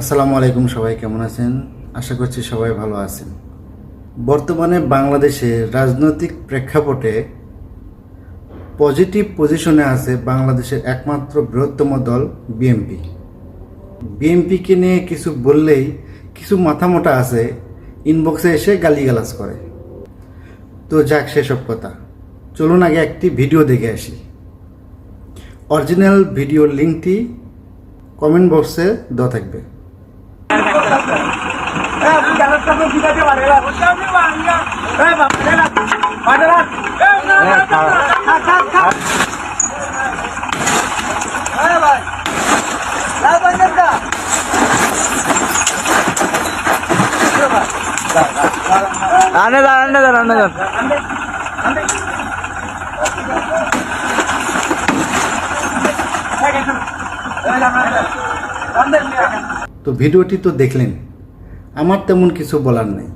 আসসালামু আলাইকুম সবাই, কেমন আছেন? আশা করছি সবাই ভালো আছেন। বর্তমানে বাংলাদেশে রাজনৈতিক প্রেক্ষাপটে পজিটিভ পজিশনে আছে বাংলাদেশের একমাত্র বৃহত্তম দল বিএমপি বিএমপিকে নিয়ে কিছু বললেই কিছু মাথা মোটা আছে ইনবক্সে এসে গালিগালাজ করে। তো যাক সেসব কথা। চলুন আগে একটি ভিডিও দেখে আসি। অরিজিনাল ভিডিওর লিঙ্কটি কমেন্ট বক্সে দেওয়া থাকবে। আনে যান আনে যান আনে যান তো ভিডিওটি তো দেখলেন। আমার তেমন কিছু বলার নেই।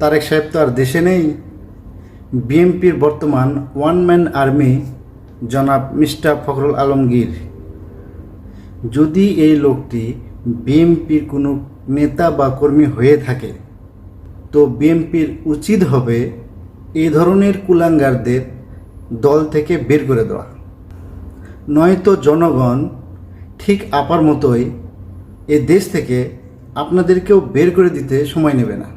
তারেক সাহেব তো আর দেশে নেই। বিএনপির বর্তমান ওয়ান ম্যান আর্মি জনাব মিস্টার ফখরুল আলমগীর। যদি এই লোকটি বিএনপির কোনো নেতা বা কর্মী হয়ে থাকে, তো বিএনপির উচিত হবে এই ধরনের কুলাঙ্গারদের দল থেকে বের করে দেওয়া। নয়তো জনগণ ঠিক আপার মতোই এ দেশ থেকে আপনাদেরকেও বের করে দিতে সময় নেবে না।